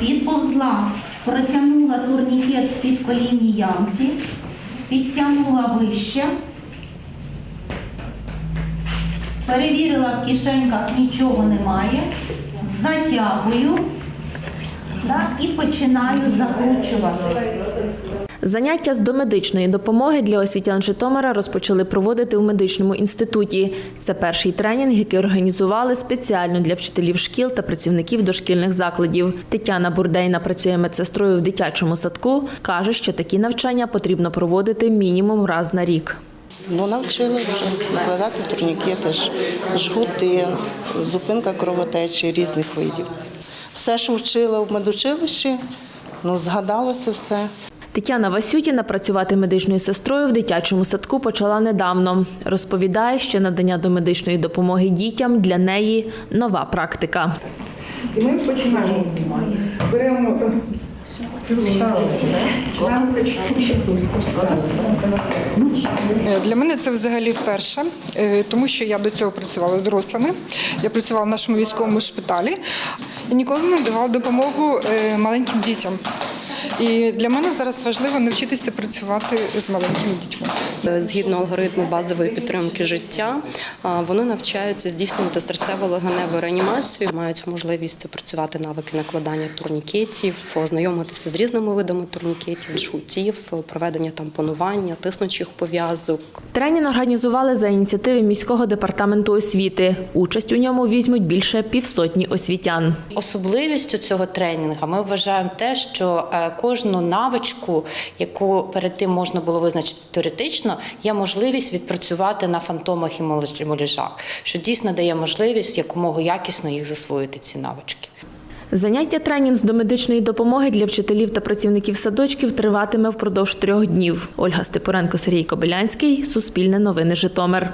Підповзла, протягнула турнікет під колінні ямці, підтягнула вище, перевірила в кишеньках нічого немає, затягую да, і починаю закручувати. Заняття з домедичної допомоги для освітян Житомира розпочали проводити у медичному інституті. Це перший тренінг, який організували спеціально для вчителів шкіл та працівників дошкільних закладів. Тетяна Бурдейна працює медсестрою в дитячому садку. каже, що такі навчання потрібно проводити мінімум раз на рік. Ну, навчили вже складати турнікети, жгути, зупинка кровотечі різних видів. Все, що вчила в медучилищі, ну, згадалося все. Тетяна Васютіна працювати медичною сестрою в дитячому садку почала недавно. Розповідає, що надання домедичної допомоги дітям для неї нова практика. І ми починаємо. Беремо е, Е, Для мене це взагалі вперше, е, тому що я до цього працювала з дорослими. Я працювала в нашому військовому шпиталі ніколи не давала допомогу е, маленьким дітям. І для мене зараз важливо навчитися працювати з маленькими дітьми. Згідно алгоритму базової підтримки життя, вони навчаються здійснювати серцево-легеневу реанімацію, мають можливість опрацювати навики накладання турнікетів, ознайомитися з різними видами турнікетів, жгутів, проведення тампонування, тиснучих пов'язок, Тренінг організували за ініціативи міського департаменту освіти. Участь у ньому візьмуть більше півсотні освітян. Особливістю цього тренінгу ми вважаємо те, що е, кожну навичку, яку перед тим можна було визначити теоретично, є можливість відпрацювати на фантомах і муляжах, що дійсно дає можливість якомога якісно їх засвоїти ці навички. Заняття тренінг з домедичної допомоги для вчителів та працівників садочків триватиме впродовж трьох днів. Ольга Степуренко, Сергій Кобилянський, Суспільне новини Житомир.